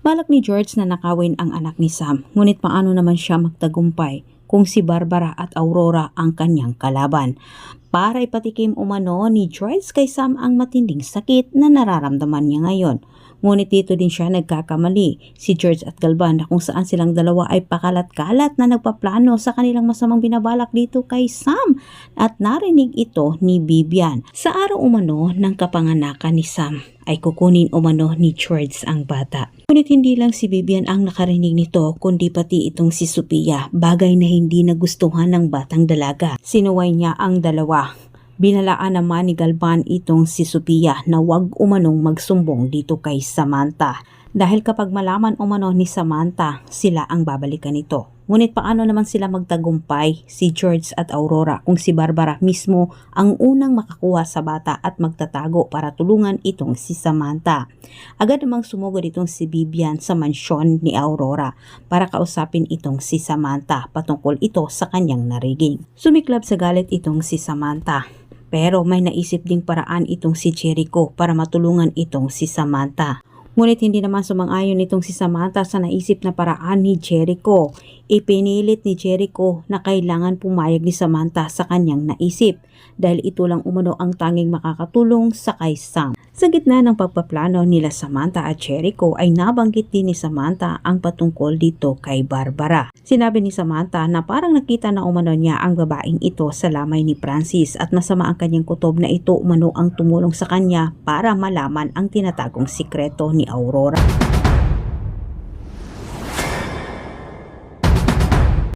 Balak ni George na nakawin ang anak ni Sam, ngunit paano naman siya magtagumpay kung si Barbara at Aurora ang kanyang kalaban. Para ipatikim umano ni George kay Sam ang matinding sakit na nararamdaman niya ngayon. Ngunit dito din siya nagkakamali, si George at Galvan na kung saan silang dalawa ay pakalat-kalat na nagpaplano sa kanilang masamang binabalak dito kay Sam at narinig ito ni Bibian. Sa araw umano ng kapanganakan ni Sam ay kukunin umano ni George ang bata. Ngunit hindi lang si Bibian ang nakarinig nito kundi pati itong si Sophia, bagay na hindi nagustuhan ng batang dalaga. Sinuway niya ang dalawa. Binalaan naman ni Galvan itong si Sophia na wag umanong magsumbong dito kay Samantha. Dahil kapag malaman umano ni Samantha, sila ang babalikan nito. Ngunit paano naman sila magtagumpay si George at Aurora kung si Barbara mismo ang unang makakuha sa bata at magtatago para tulungan itong si Samantha. Agad namang sumugod itong si Bibian sa mansyon ni Aurora para kausapin itong si Samantha patungkol ito sa kanyang nariging. Sumiklab sa galit itong si Samantha pero may naisip ding paraan itong si Jericho para matulungan itong si Samantha. Ngunit hindi naman sumang-ayon itong si Samantha sa naisip na paraan ni Jericho. Ipinilit ni Jericho na kailangan pumayag ni Samantha sa kanyang naisip dahil ito lang umano ang tanging makakatulong sa kay Sam. Sa gitna ng pagpaplano nila Samantha at Jericho ay nabanggit din ni Samantha ang patungkol dito kay Barbara. Sinabi ni Samantha na parang nakita na umano niya ang babaeng ito sa lamay ni Francis at masama ang kanyang kutob na ito umano ang tumulong sa kanya para malaman ang tinatagong sikreto ni Aurora.